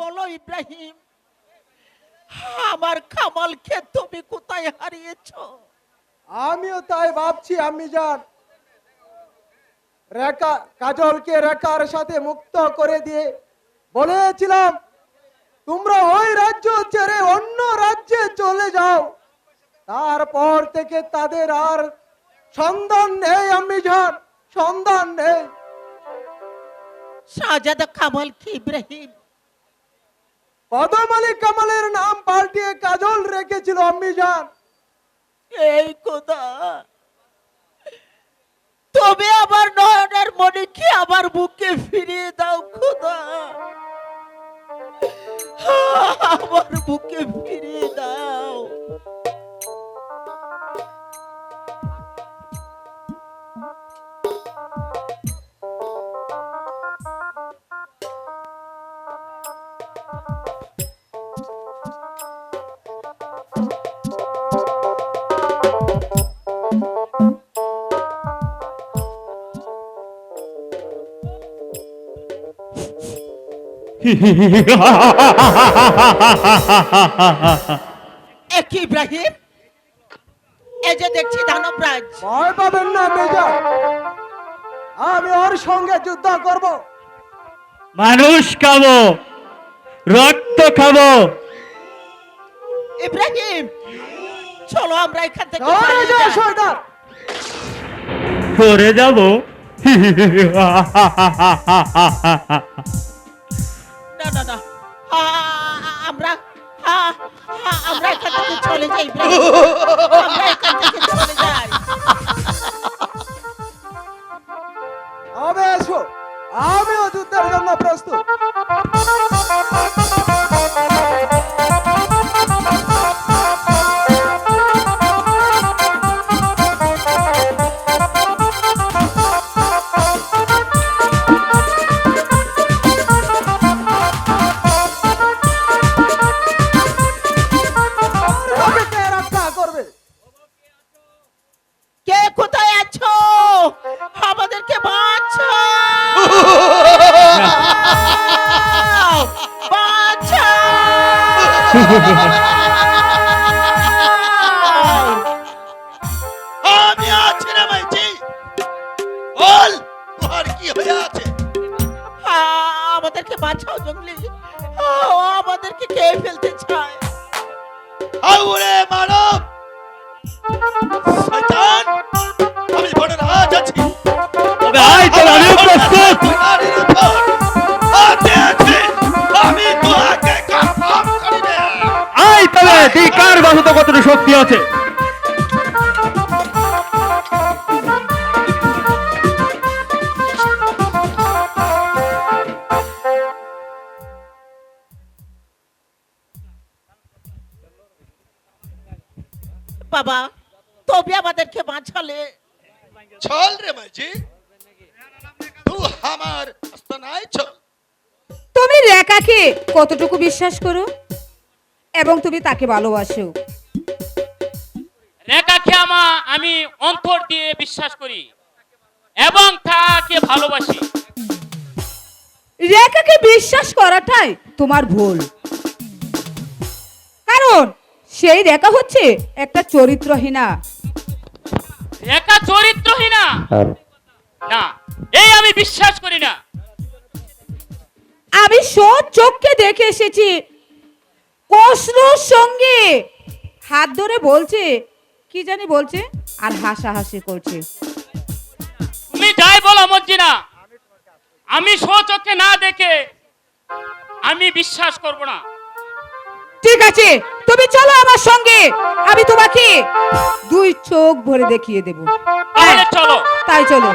বলো ইব্রাহিম আমার কামালকে তুমি কোথায় হারিয়েছো? আমিও তাই ভাবছি আমি যান। রেখা কাজলকে রেখার সাথে মুক্ত করে দিয়ে বলেছিলাম তোমরা ওই রাজ্য ছেড়ে অন্য রাজ্যে চলে যাও। তারপর থেকে তাদের আর সন্ধান নেই আমি যান সন্ধান নেই। শাহজাদা কামাল কি ইব্রাহিম? কদম আলী কামালের নাম পাল্টিয়ে কাজল রেখেছিল আমি যান এই কোথা। তবে আবার নয়নের মনিকে আমার বুকে ফিরিয়ে দাও, খোদা। আমার বুকে ফিরিয়ে দাও। এক ইব্রাহিম? এই যে দেখছি দানবরাজ ভয় পাবেন না মেজর আমি ওর সঙ্গে যুদ্ধ করব। মানুষ খাব রক্ত খাব। ইব্রাহিম চলো আমরা এখান থেকে চলে যাও যাই। সর্দার। করে যাব। না না আমরা আমরা এখান থেকে চলে আমরা এখান থেকে চলে যাই আমিও যুদ্ধের জন্য প্রস্তুত কার বাহুতে কতটা শক্তি আছে? বাবা তবে আমাদেরকে বাঁচালে। চল রে তুই আমার আস্তানায় চল। তুমি রেখাকে কতটুকু বিশ্বাস করো? এবং তুমি তাকে ভালোবাসো। রেখাকে আমা আমি অন্তর দিয়ে বিশ্বাস করি এবং তাকে ভালোবাসি। রেখাকে বিশ্বাস করাটাই তোমার ভুল। কারণ সেই রেখা হচ্ছে একটা চরিত্রহীনা। রেখা চরিত্রহীনা? না এই আমি বিশ্বাস করি না। আমি সব চোখকে দেখে এসেছি কসরুর সঙ্গে। হাত ধরে বলছে কি জানি বলছে আর হাসাহাসি করছে। তুমি যাই বলো মজ্জিনা। আমি চোখে না দেখে আমি বিশ্বাস করব না। ঠিক আছে তুমি চলো আমার সঙ্গে। আমি তোমাকে দুই চোখ ভরে দেখিয়ে দেব। তাহলে চলো। তাই চলো।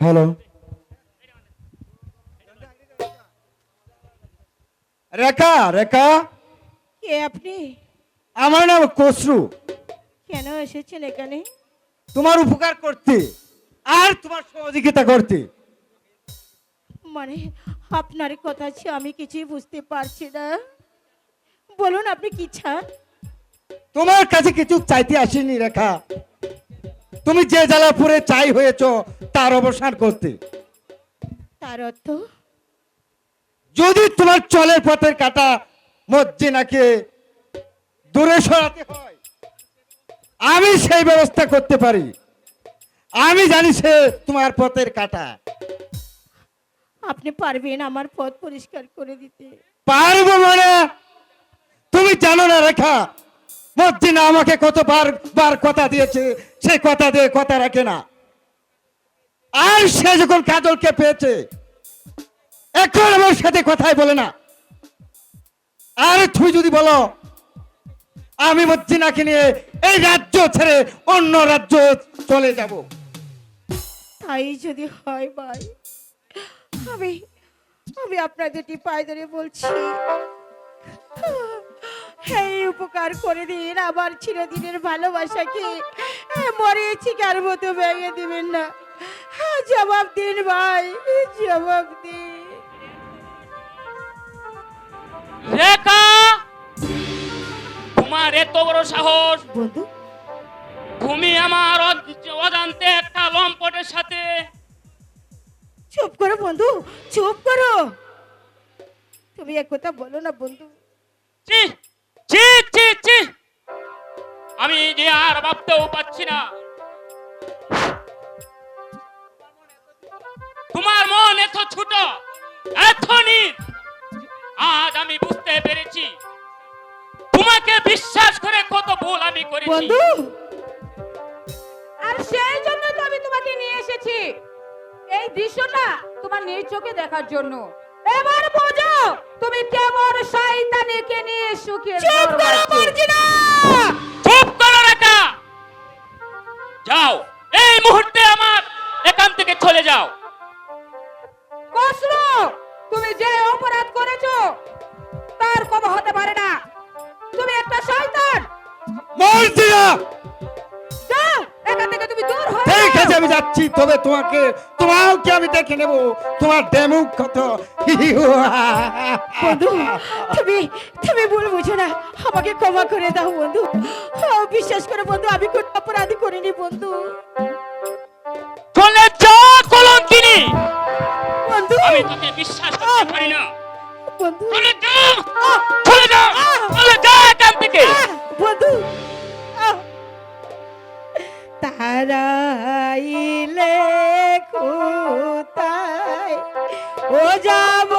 হ্যালো রেখা রেখা। কে আপনি? আমার নাম কসরু কেন এসেছেন এখানে? তোমার উপকার করতে আর তোমার সহযোগিতা করতে। মানে আপনার কথা আছে আমি কিছুই বুঝতে পারছি না। বলুন আপনি কি চান? তোমার কাছে কিছু চাইতে আসিনি রেখা। তুমি যে জ্বালাপুরে চাই হয়েছ তার অবসান করতে। তার অর্থ? যদি তোমার চলের পথের কাটা মজ্জিনাকে দূরে সরাতে হয় আমি সেই ব্যবস্থা করতে পারি। আমি জানি সে তোমার পথের কাটা। আপনি পারবেন আমার পথ পরিষ্কার করে দিতে। পারব মানে? তুমি জানো না রেখা? মজ্জিনা আমাকে কতবার বার কথা দিয়েছে, সে কথা দিয়ে কথা রাখে না। আর সে যখন কাজলকে পেয়েছে এখন আমার সাথে কথাই বলে না। আর তুই যদি বলো, আমি মজ্জিনাকে নিয়ে এই রাজ্য ছেড়ে অন্য রাজ্য চলে যাব। তাই যদি হয় ভাই, আমি আমি আপনার দুটি পায়ে ধরে বলছি এই উপকার করে দিন আমার চিরদিনের ভালোবাসাকে। মরিয়েছি কার মতো ভেঙে দিবেন না। জবাব দিন ভাই জবাব দিন। রেখা তোমার এত বড় সাহস। বন্ধু? তুমি আমার অজ- অজান্তে একটা লম্পটের সাথে। চুপ করো বন্ধু চুপ করো। তুমি এক কথা বলো না বন্ধু। চি চি চি চি আমি যে আর ভাবতেও পাচ্ছি না। তোমার মন এত ছোট, এত আজ আমি বুঝতে পেরেছি। তোমাকে বিশ্বাস করে কত ভুল আমি করেছি। বন্ধু, আর সেই জন্য তো আমি তোমাকে নিয়ে এসেছি। এই দৃশ্যটা তোমার নিজ চোখে দেখার জন্য। তুমি কেমন শয়তানিকে নিয়ে সুখে চুপ করো মর্জিনা! চুপ করো রেখা যাও এই মুহূর্তে আমার এখান থেকে চলে যাও। কসরো তুমি যে অপরাধ করেছ তার কম হতে পারে না। তুমি একটা শয়তান। মর্জিনা! ঠিক। আছে আমি যাচ্ছি। তবে তোমাকে তোমাকে আমি দেখে নেব? তোমার ডেমুক কত? বন্ধু তুমি তুমি ভুল বুঝো না। আমাকে ক্ষমা করে দাও বন্ধু। বিশ্বাস করে বন্ধু আমি কোনো অপরাধী করিনি বন্ধু। চলে যা কলঙ্কিনী বন্ধু। আমি তোকে বিশ্বাস করতে পারি না। বন্ধু। চলে যা চলে যা চলে যা বন্ধু। তারাইলে কোথায়? ও যাব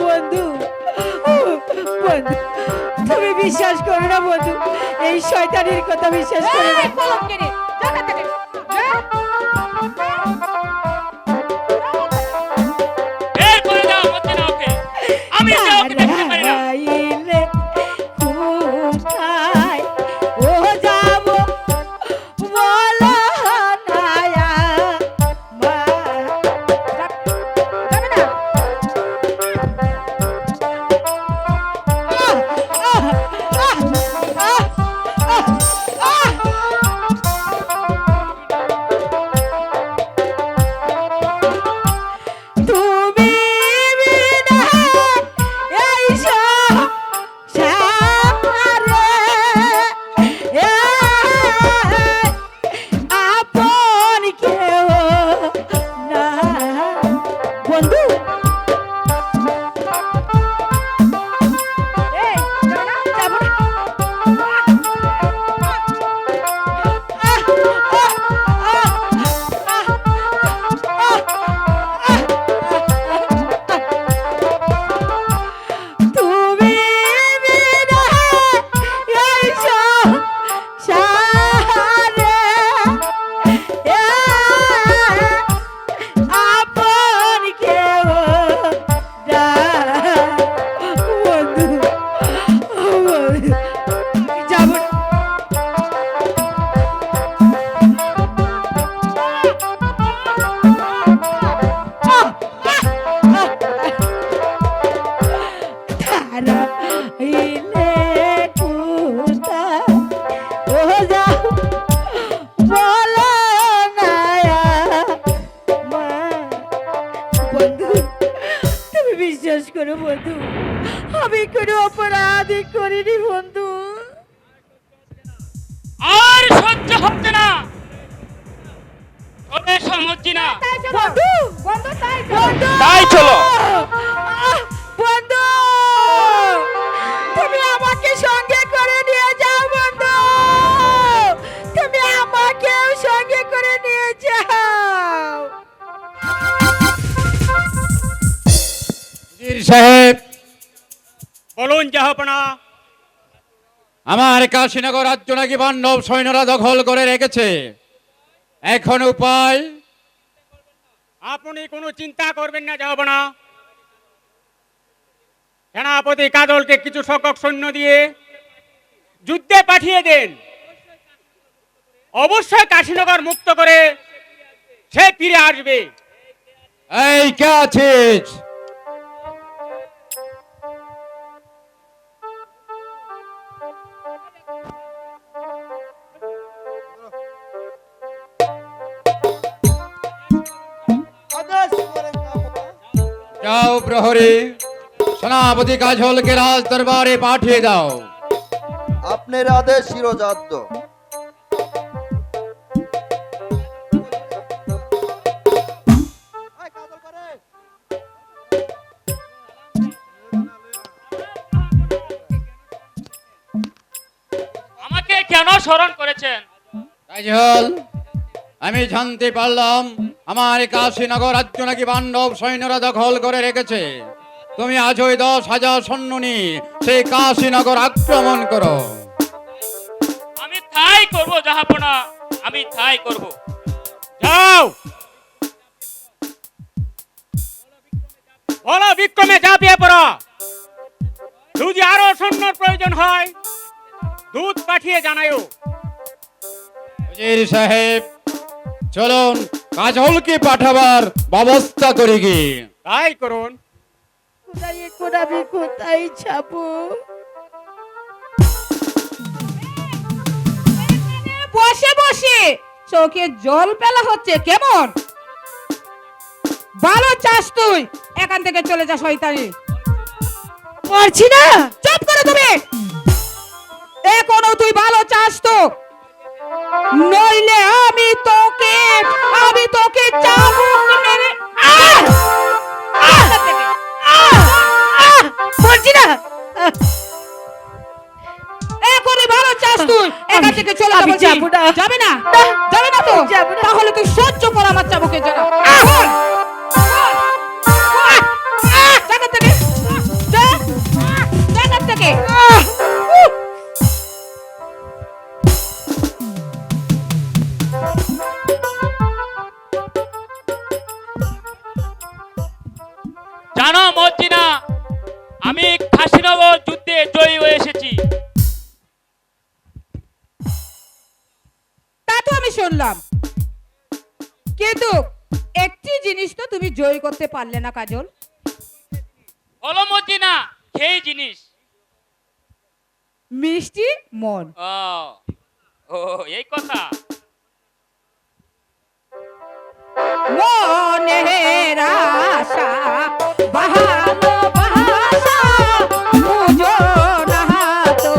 বন্ধু বন্ধু, তুমি বিশ্বাস করো না বন্ধু, এই শয়তানির কথা বিশ্বাস করো না। তাই চলো। বন্ধু তুমি আমাকে সঙ্গে করে নিয়ে যাও বন্ধু। তুমি আমাকেও সঙ্গে করে নিয়ে যাও। বীর সাহেব বলুন জাহাপনা আমার কাশীনগর রাজ্য নাকি পাণ্ডব সৈন্যরা দখল করে রেখেছে। এখন উপায় আপনি কোনো চিন্তা করবেন না যাব না সেনাপতি কাজলকে কিছু সংখ্যক সৈন্য দিয়ে যুদ্ধে পাঠিয়ে দেন। অবশ্যই কাশীনগর মুক্ত করে সে ফিরে আসবে। এই কে আছিস? প্রহরী সেনাপতি কাজলকে রাজ দরবারে পাঠিয়ে দাও। আপনার আদেশ শিরোজাদ্য আমাকে কেন স্মরণ করেছেন? কাজল আমি জানতে পারলাম আমার কাশীনগর রাজ্য নাকি পাণ্ডব সৈন্যরা দখল করে রেখেছে। তুমি আজই দশ হাজার সৈন্য নিয়ে সেই কাশীনগর আক্রমণ করো। আমি তাই করব জাহাপনা। আমি তাই করব। যাও! বলো বিক্রমে ঝাঁপিয়ে পড়ো। যদি আরও সৈন্যর প্রয়োজন হয়। দুধ পাঠিয়ে জানায়ও সাহেব চলুন। কাজলকে পাঠাবার ব্যবস্থা করি কি তাই করুন। কোথায় এখন আমি কোথায় যাব? বসে বসে। চোখে জল পেলা হচ্ছে কেমন? ভালো চাস তুই। এখান থেকে চলে যা শয়তানি। পারছি না? চুপ করে তুমি। এখনও তুই ভালো চাস তো। নইলে আমি তোকে আমি তোকে চাবুক মেরে পারছি না। এখনই ভালো চাস তুই। এখান থেকে চলে যাব যাব না। যাবে না? তো? তাহলে তুই সহ্য কর আমার চাবুকের জন্য। পারলে না কাজল? বলো মজ্জিনা সেই জিনিস। মিষ্টি মন। ও এই কথা। মনের আশা ভালোবাসা বুঝো না তো।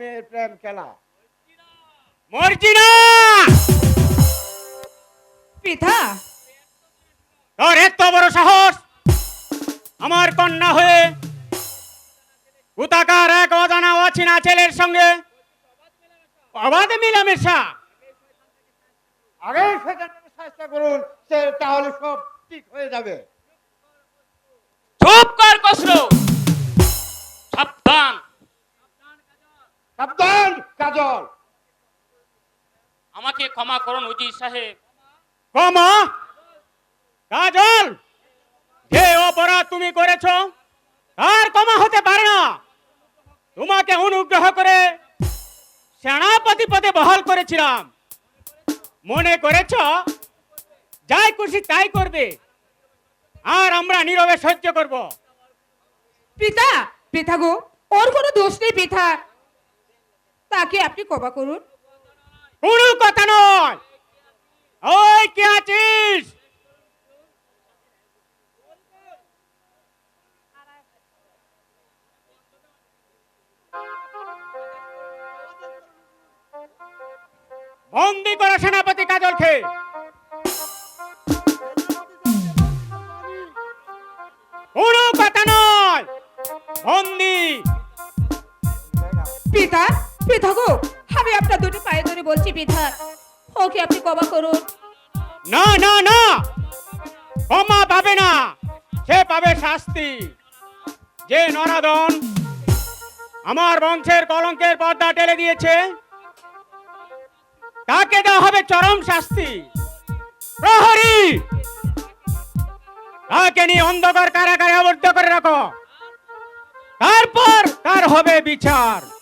মেয়ের প্রেম খেলা। মরছি পিতা? তোর এত বড় সাহস! আমার কন্যা হয়ে উতাকার এক অজানা অচেনা ছেলের সঙ্গে অবাধে মিলামেশা। আগে সেখানে চেষ্টা করুন তাহলে সব ঠিক হয়ে যাবে। চুপ কর কসরো! সাবধান কাজল। আমাকে ক্ষমা করুন উজির সাহেব। কমা কাজল যে অপরাধ তুমি করেছ তার ক্ষমা হতে পারে না। তোমাকে অনুগ্রহ করে সেনাপতি পদে বহাল করেছিলাম। মনে করেছ যাই খুশি তাই করবে আর আমরা নীরবে সহ্য করব। পিতা পিতা গো ওর কোনো দোষ নেই পিতা। তাকে আপনি কবা করুন। কোনো কথা নয়। ওই কে আছিস? বন্দি করো সেনাপতি কাজল কোনো আপনি ক্ষমা করুন। না না না। ক্ষমা পাবে না। সে পাবে শাস্তি। যে নরাদন আমার বংশের কলঙ্কের পর্দা টেলে দিয়েছে, তাকে দেওয়া হবে চরম শাস্তি। প্রহরী! তাকে নিয়ে অন্ধকার কারাগারে আবদ্ধ করে রাখো। তারপর তার হবে বিচার।